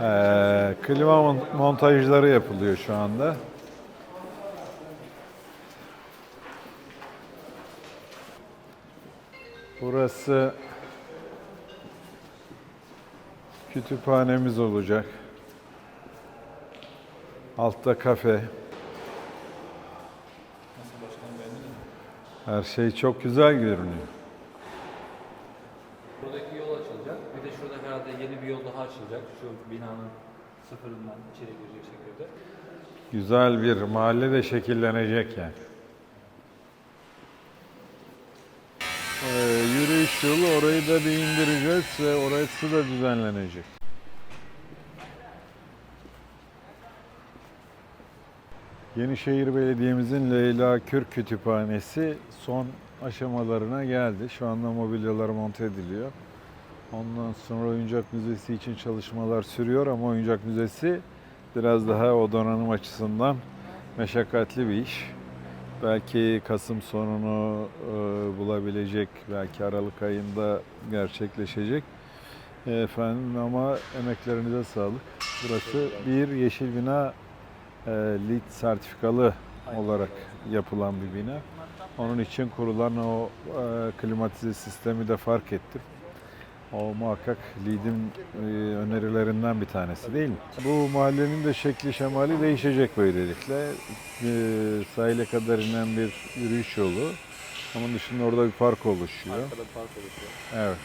Ee, klima mon- montajları yapılıyor şu anda. Burası kütüphanemiz olacak. Altta kafe. Her şey çok güzel görünüyor. Buradaki yol açılacak. Bir de şurada herhalde yeni bir yol daha açılacak. Şu binanın sıfırından içeri girecek şekilde. Güzel bir mahalle de şekillenecek yani. Ee, yürüyüş yolu orayı da bir indireceğiz ve orası da düzenlenecek. Yenişehir Belediye'mizin Leyla Kürk Kütüphanesi son aşamalarına geldi. Şu anda mobilyalar monte ediliyor. Ondan sonra oyuncak müzesi için çalışmalar sürüyor ama oyuncak müzesi biraz daha o donanım açısından meşakkatli bir iş. Belki Kasım sonunu e, bulabilecek, belki Aralık ayında gerçekleşecek. E, efendim ama emeklerinize sağlık. Burası bir yeşil bina e, LEED sertifikalı olarak yapılan bir bina. Onun için kurulan o e, klimatize sistemi de fark ettim. O muhakkak LEED'in e, önerilerinden bir tanesi değil mi? Bu mahallenin de şekli şemali değişecek böylelikle. E, sahile kadar inen bir yürüyüş yolu. Onun dışında orada bir park oluşuyor. Arkada park oluşuyor. Evet.